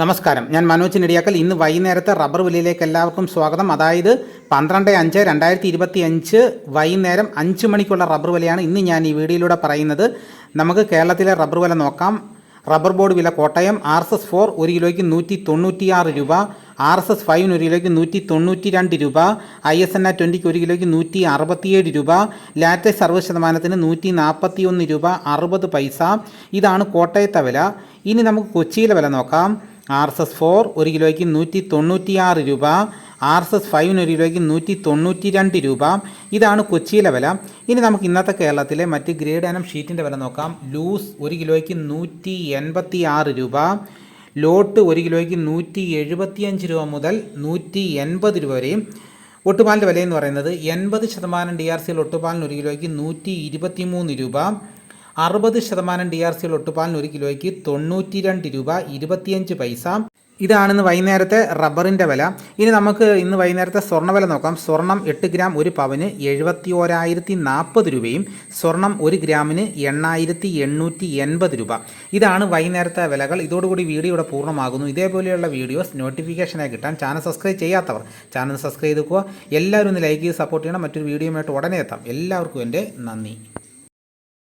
നമസ്കാരം. ഞാൻ മനോജ് നെടിയാക്കൽ. ഇന്ന് വൈകുന്നേരത്തെ റബ്ബർ വിലയിലേക്ക് എല്ലാവർക്കും സ്വാഗതം. അതായത് പന്ത്രണ്ട് അഞ്ച് രണ്ടായിരത്തി ഇരുപത്തി അഞ്ച് വൈകുന്നേരം അഞ്ച് മണിക്കുള്ള റബ്ബർ വിലയാണ് ഇന്ന് ഞാൻ ഈ വീഡിയോയിലൂടെ പറയുന്നത്. നമുക്ക് കേരളത്തിലെ റബ്ബർ വില നോക്കാം. റബ്ബർ ബോർഡ് വില Kottayam R S S four ഒരു കിലോയ്ക്ക് നൂറ്റി തൊണ്ണൂറ്റിയാറ് രൂപ ആർ എസ് എസ് ഫൈവിന് ഒരു കിലോയ്ക്ക് നൂറ്റി തൊണ്ണൂറ്റി രണ്ട് രൂപ ഐ എസ് എൻ ആ ട്വന്റിക്ക് ഒരു കിലോയ്ക്ക് നൂറ്റി അറുപത്തിയേഴ് രൂപ ലാറ്റസ് അറുപത് ശതമാനത്തിന് നൂറ്റി നാൽപ്പത്തി ഒന്ന് രൂപ അറുപത് പൈസ. ഇതാണ് കോട്ടയത്തെ വില. ഇനി നമുക്ക് കൊച്ചിയിലെ വില നോക്കാം. ആർ എസ് എസ് ഫോർ ഒരു കിലോയ്ക്ക് നൂറ്റി തൊണ്ണൂറ്റിയാറ് രൂപ ആർ എസ് എസ് ഫൈവിന് ഒരു കിലോയ്ക്ക് നൂറ്റി തൊണ്ണൂറ്റി രണ്ട് രൂപ. ഇതാണ് കൊച്ചിയിലെ വില. ഇനി നമുക്ക് ഇന്നത്തെ കേരളത്തിലെ മറ്റ് ഗ്രേഡ് ആനം ഷീറ്റിന്റെ വില നോക്കാം. ലൂസ് ഒരു കിലോയ്ക്ക് നൂറ്റി എൺപത്തി ആറ് രൂപ. ലോട്ട് ഒരു കിലോയ്ക്ക് നൂറ്റി എഴുപത്തിയഞ്ച് രൂപ മുതൽ നൂറ്റി എൺപത് രൂപ വരെയും ഒട്ടുപാലിന്റെ വിലയെന്ന് പറയുന്നത് എൺപത് ശതമാനം ഡി ആർ സിയിൽ ഒട്ടുപാലിന് ഒരു കിലോയ്ക്ക് നൂറ്റി ഇരുപത്തി മൂന്ന് രൂപ. അറുപത് ശതമാനം ഡി ആർ സിയിൽ ഒട്ടുപാലിന് ഒരു കിലോയ്ക്ക് തൊണ്ണൂറ്റി രണ്ട് രൂപ ഇരുപത്തിയഞ്ച് പൈസ. ഇതാണിന്ന് വൈകുന്നേരത്തെ റബ്ബറിന്റെ വില. ഇനി നമുക്ക് ഇന്ന് വൈകുന്നേരത്തെ സ്വർണ നോക്കാം. സ്വർണം എട്ട് ഗ്രാം ഒരു പവന് എഴുപത്തി ഓരായിരത്തി നാൽപ്പത് രൂപയും സ്വർണം ഒരു ഗ്രാമിന് എണ്ണായിരത്തി എണ്ണൂറ്റി എൺപത് രൂപ. ഇതാണ് വൈകുന്നേരത്തെ വിലകൾ. ഇതോടുകൂടി വീഡിയോ ഇവിടെ പൂർണമാകുന്നു. ഇതേപോലെയുള്ള വീഡിയോസ് നോട്ടിഫിക്കേഷനായി കിട്ടാൻ ചാനൽ സബ്സ്ക്രൈബ് ചെയ്യാത്തവർ ചാനൽ സബ്സ്ക്രൈബ് ചെയ്തുക്കുക എല്ലാവരും ഒന്ന് ലൈക്ക് ചെയ്ത് സപ്പോർട്ട് ചെയ്യണം. മറ്റൊരു വീഡിയോയുമായിട്ട് ഉടനെ എത്താം. എല്ലാവർക്കും എന്റെ നന്ദി.